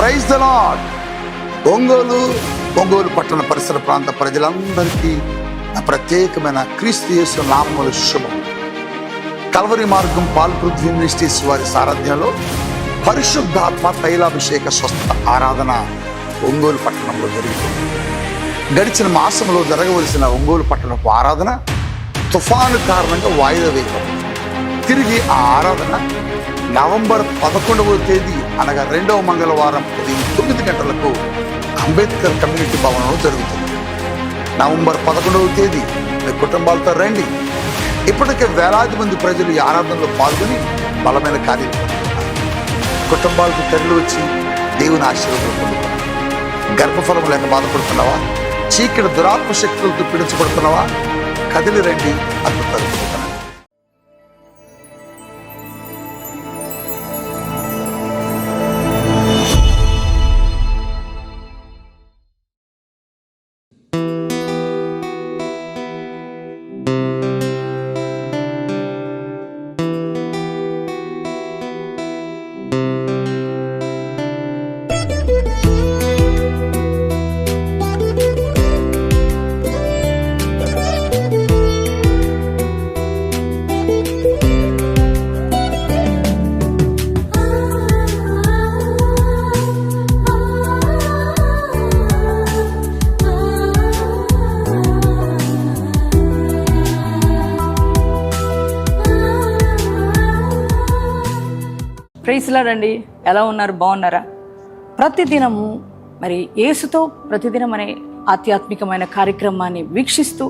Praise the Lord Ongole Ongole పట్టణ పరిసర ప్రాంత ప్రజలందరికీ నా ప్రత్యేకమైన క్రీస్తు యేసు శుభం. కల్వరి మార్గం పాల్పృథ్వీ మినిస్ట్రీస్ వారి సారథ్యంలో పరిశుద్ధాత్మ తైలాభిషేక స్వస్థ ఆరాధన ఒంగోలు పట్టణంలో జరుగుతుంది. గడిచిన మాసంలో జరగవలసిన ఒంగోలు పట్టణపు ఆరాధన తుఫాను కారణంగా వాయిదా వేయబడింది. తిరిగి ఆ ఆరాధన నవంబర్ పదకొండవ తేదీ అనగా రెండవ మంగళవారం ఉదయం తొమ్మిది గంటలకు అంబేద్కర్ కమ్యూనిటీ భవనంలో జరుగుతుంది. నవంబర్ పదకొండవ తేదీ మీ కుటుంబాలతో రండి. ఇప్పటికే వేలాది మంది ప్రజలు ఈ ఆరాధనలో పాల్గొని బలమైన కార్యం కుటుంబాలకు తరలి వచ్చి దేవుని ఆశీర్వాదం పొందుతున్నారు గర్భఫలం లేక బాధపడుతున్నావా? చీకటి దురాత్మ శక్తులతో పీడించబడుతున్నావా? కదిలి రండి అద్భుతాలు ప్రైస్లాడండి ఎలా ఉన్నారు? బాగున్నారా? ప్రతిదినము మరి యేసుతో ప్రతిదినం అనే ఆధ్యాత్మికమైన కార్యక్రమాన్ని వీక్షిస్తూ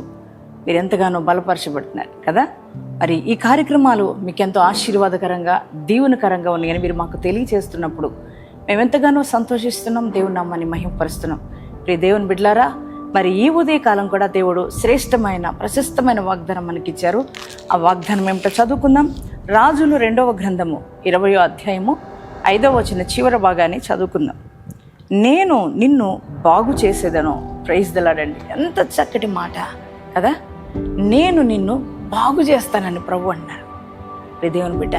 మీరు ఎంతగానో బలపరచబడుతున్నారు కదా? మరి ఈ కార్యక్రమాలు మీకు ఎంతో ఆశీర్వాదకరంగా దీవెనకరంగా ఉన్నాయని మీరు మాకు తెలియజేస్తున్నప్పుడు మేము ఎంతగానో సంతోషిస్తున్నాం దేవుని నామాన్ని మహింపరుస్తున్నాం. ప్రియ దేవుని బిడ్లారా మరి ఈ ఉదయకాలం కూడా దేవుడు శ్రేష్టమైన ప్రశస్తమైన వాగ్దానం మనకిచ్చారు. ఆ వాగ్దానం ఏమిటో చదువుకుందాం. రాజులు రెండవ గ్రంథము ఇరవయో అధ్యాయము ఐదవ వచ్చిన చివరి భాగాన్ని చదువుకుందాం. నేను నిన్ను బాగు చేసేదను. ప్రైజ్ దలాడండి ఎంత చక్కటి మాట కదా? నేను నిన్ను బాగు చేస్తానని ప్రభు అన్నారు. ప్రియ దేవుని బిడ్డ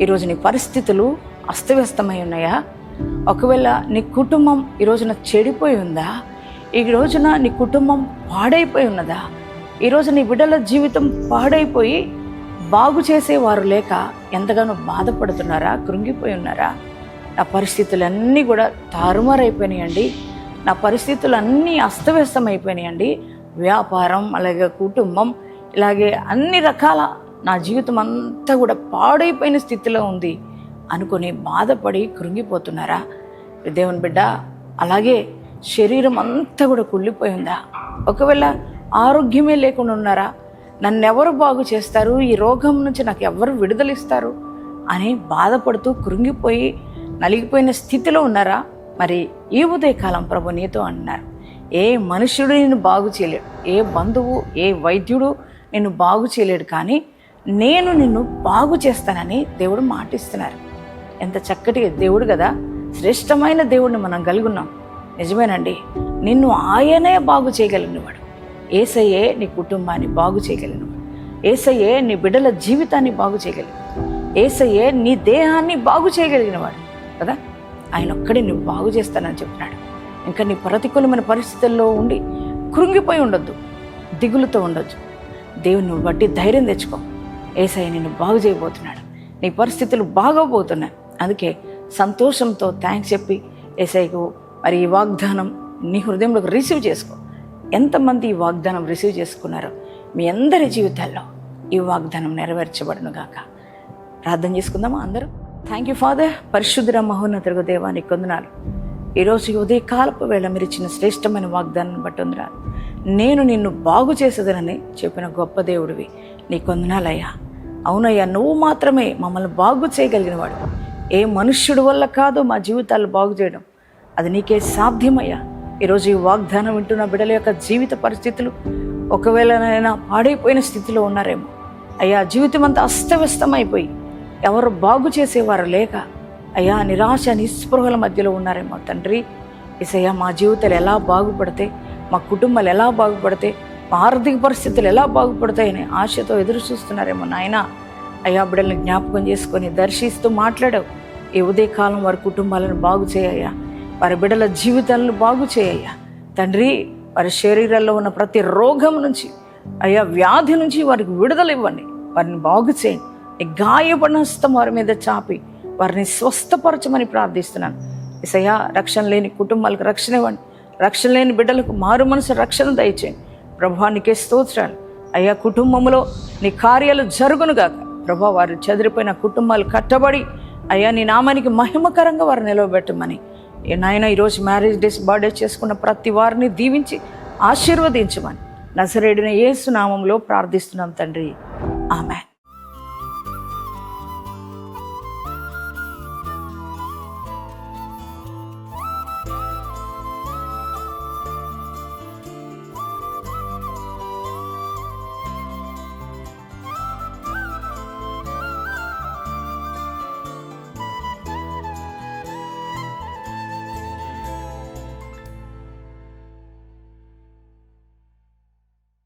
ఈరోజు నీ పరిస్థితులు అస్తవ్యస్తమై ఉన్నాయా? ఒకవేళ నీ కుటుంబం ఈరోజున చెడిపోయి ఉందా? ఈ రోజున నీ కుటుంబం పాడైపోయి ఉన్నదా? ఈరోజు నీ బిడ్డల జీవితం పాడైపోయి బాగు చేసేవారు లేక ఎంతగానో బాధపడుతున్నారా కృంగిపోయి ఉన్నారా? నా పరిస్థితులన్నీ కూడా తారుమారైపోయినాయండి. నా పరిస్థితులన్నీ అస్తవ్యస్తమైపోయినాయండి. వ్యాపారం అలాగే కుటుంబం ఇలాగే అన్ని రకాల నా జీవితం అంతా కూడా పాడైపోయిన స్థితిలో ఉంది అనుకుని బాధపడి కృంగిపోతున్నారా? దేవుని బిడ్డ అలాగే శరీరం అంతా కూడా కుళ్ళిపోయిందా ఒకవేళ ఆరోగ్యమే లేకుండా ఉన్నారా? నన్నెవరు బాగు చేస్తారు? ఈ రోగం నుంచి నాకు ఎవరు విడుదలిస్తారు? అని బాధపడుతూ కృంగిపోయి నలిగిపోయిన స్థితిలో ఉన్నారా? మరి ఈ ఉదయకాలం ప్రభు నీతో అన్నారు. ఏ మనుష్యుడు నిన్ను బాగు చేయలేడు. ఏ బంధువు ఏ వైద్యుడు నిన్ను బాగు చేయలేడు కానీ నేను నిన్ను బాగు చేస్తానని దేవుడు మాటిస్తున్నారు. ఎంత చక్కటి దేవుడు కదా! శ్రేష్టమైన దేవుడిని మనం కలుగున్నాం నిజమేనండి. నిన్ను ఆయనే బాగు చేయగలిగినవాడు. ఏసయ్యే నీ కుటుంబాన్ని బాగు చేయగలను. ఏసయ్యే నీ బిడ్డల జీవితాన్ని బాగు చేయగలిగిన ఏసయ్యే నీ దేహాన్ని బాగు చేయగలిగినవాడు కదా? ఆయన ఒక్కడే నువ్వు బాగు చేస్తానని చెప్తున్నాడు. ఇంకా నీ ప్రతికూలమైన పరిస్థితుల్లో ఉండి కృంగిపోయి ఉండొద్దు దిగులుతో ఉండొచ్చు దేవుని నువ్వు బట్టి ధైర్యం తెచ్చుకో. ఏసయ్య నిన్ను బాగు చేయబోతున్నాడు. నీ పరిస్థితులు బాగోబోతున్నాయి. అందుకే సంతోషంతో థ్యాంక్స్ చెప్పి ఏసైకు మరి ఈ వాగ్దానం నీ హృదయంలోకి రిసీవ్ చేసుకో. ఎంతమంది ఈ వాగ్దానం రిసీవ్ చేసుకున్నారో మీ అందరి జీవితాల్లో ఈ వాగ్దానం నెరవేర్చబడును గాక. ప్రార్థన చేసుకుందామా అందరూ? థ్యాంక్ యూ ఫాదర్ పరిశుద్ధ మహోన్నతరుగు దేవానికి కొందనాలు ఈరోజు ఉదయ కాలపు వేళ మీరు ఇచ్చిన శ్రేష్టమైన వాగ్దానం బట్టి వందనాలు. నేను నిన్ను బాగు చేసేదనని చెప్పిన గొప్ప దేవుడివి. నీ కొందనాలయ్యా అవునయ్యా నువ్వు మాత్రమే మమ్మల్ని బాగు చేయగలిగినవాడు. ఏ మనుష్యుడి వల్ల కాదు మా జీవితాలు బాగు చేయడం. అది నీకే సాధ్యమయ్యా. ఈరోజు ఈ వాగ్దానం వింటున్న బిడ్డల యొక్క జీవిత పరిస్థితులు ఒకవేళనైనా పాడైపోయిన స్థితిలో ఉన్నారేమో. అయ్యా జీవితం అంతా అస్తవ్యస్తమైపోయి ఎవరు బాగు చేసేవారు లేక అయ్యా నిరాశ నిస్పృహల మధ్యలో ఉన్నారేమో తండ్రి. ఇసయ్యా మా జీవితాలు ఎలా బాగుపడితే మా కుటుంబాలు ఎలా బాగుపడితే మా ఆర్థిక పరిస్థితులు ఎలా బాగుపడతాయని ఆశతో ఎదురు చూస్తున్నారేమో నాయన. అయ్యా బిడ్డలను జ్ఞాపకం చేసుకొని దర్శిస్తూ మాట్లాడావు. ఈ ఉదయకాలం వారి కుటుంబాలను బాగు చేయయ్యా వారి బిడ్డల జీవితాలను బాగు చేయ్యా తండ్రి వారి శరీరాల్లో ఉన్న ప్రతి రోగం నుంచి అయ్యా వ్యాధి నుంచి వారికి విడుదల ఇవ్వండి. వారిని బాగు చేయండి. నీ గాయపడిన హస్తం వారి మీద చాపి వారిని స్వస్థపరచమని ప్రార్థిస్తున్నాను. ఇసయ్యా రక్షణ లేని కుటుంబాలకు రక్షణ ఇవ్వండి. రక్షణ లేని బిడ్డలకు మారు మనసు రక్షణ దయచేయండి. ప్రభానికే స్తోత్రాలు. అయ్యా కుటుంబంలో నీ కార్యాలు జరుగునుగాక ప్రభా వారు చెదిరిపోయిన కుటుంబాలు కట్టబడి అయ్యా నీ నామానికి మహిమకరంగా వారు నిలవబెట్టమని నాయన ఈరోజు మ్యారేజ్ డేస్ బర్త్డే చేసుకున్న ప్రతి వారిని దీవించి ఆశీర్వదించమని. నసరేడిన ఏసునామంలో ప్రార్థిస్తున్నాం తండ్రి. ఆమెన్.